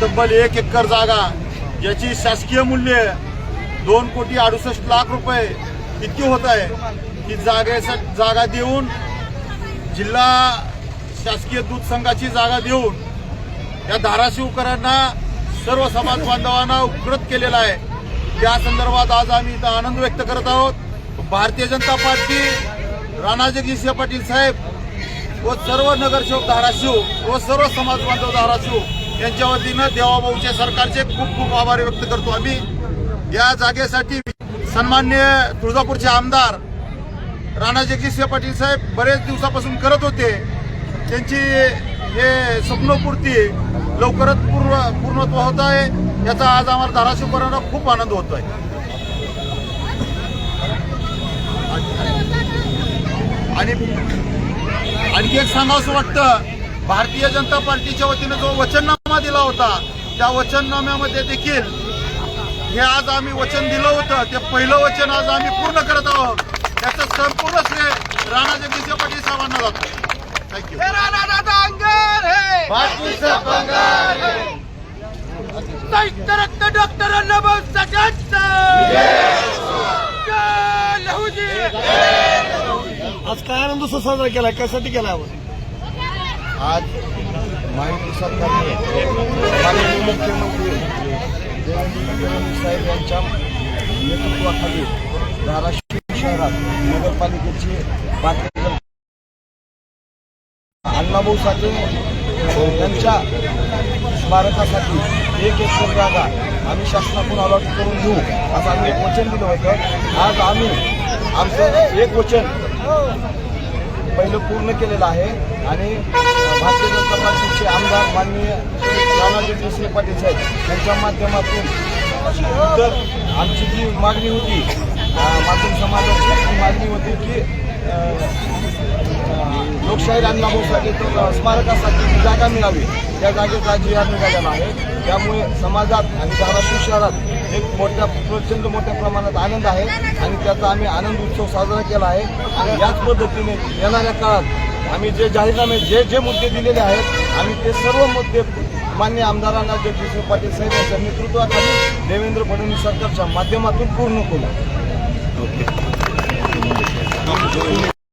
तब्बल एक एकर जागा ज्याची शासकीय मूल्य दोन कोटी अडुसष्ट लाख रुपये इतकी होत आहे. की जागेसाठी जागा देऊन जिल्हा शासकीय दूध संघाची जागा देऊन या धाराशिवकरांना सर्व समाज बांधवांना उकडत केलेला आहे. त्या संदर्भात आज आम्ही इथं आनंद व्यक्त करत आहोत. भारतीय जनता पार्टी राणा जगदीश पाटील साहेब व सर्व नगरसेवक धाराशिव व सर्व समाज बांधव धाराशिव यांच्या वतीनं देवाभाऊच्या सरकारचे खूप खूप आभार व्यक्त करतो. आम्ही या जागेसाठी सन्मान्य तुळजापूरचे आमदार राणा जगदीश पाटील साहेब बरेच दिवसापासून करत होते. त्यांची हे स्वप्नपूर्ती लवकरच पूर्ण पूर्णत्व होत आहे. याचा आज आम्हाला धाराशिवकरांना खूप आनंद होत आहे आणि आणखी एक सांगावंसं वाटतं भारतीय जनता पार्टीच्या वतीनं जो वचननामा दिला होता. त्या वचननाम्यामध्ये देखील हे आज आम्ही वचन दिलं होतं. ते पहिलं वचन आज आम्ही पूर्ण करत आहोत. त्याचं संपूर्ण श्रेय राणा जगदीश पाटील साहेबांना जातो. थँक्यू डॉक्टर अण्णाभाऊ आज काय आनंद साजरा केला कशासाठी केला आज महायुती सरकारने माननीय मुख्यमंत्री देवेंद्र फडणवीस साहेब यांच्या नेतृत्वाखाली धाराशिव शहरात नगरपालिकेची भारतीय अण्णाभाऊ साठे यांच्या स्मारकासाठी एक एकर जागा आम्ही शासनाकडून अलॉट करून घेऊ असं आम्ही एक वचन दिलं होतं. आज आम्ही आमचं एक वचन पहिलं पूर्ण केलेलं आहे. आणि भारतीय जनता पार्टीचे आमदार माननीय राणाजी देशमुख पाटील साहेब यांच्या माध्यमातून तर आमची जी मागणी होती माध्यम समाजाची ती मागणी होती की लोकशाही अण्णाभाऊ तर स्मारकासाठी जागा मिळावी त्या जागेचा जी आर निघालेला आहे त्यामुळे समाजात आणि धाराशिव शहरात एक मोठ्या प्रचंड मोठ्या प्रमाणात आनंद आहे आणि त्याचा आम्ही आनंद उत्सव साजरा केला आहे. आणि याच पद्धतीने येणाऱ्या काळात आम्ही जे जाहीरनामे जे जे मुद्दे दिलेले आहेत आम्ही ते सर्व मुद्दे मान्य आमदारांना जगदीश पाटील साहेब यांच्या नेतृत्वाखाली देवेंद्र फडणवीस सरकारच्या माध्यमातून पूर्ण केलं.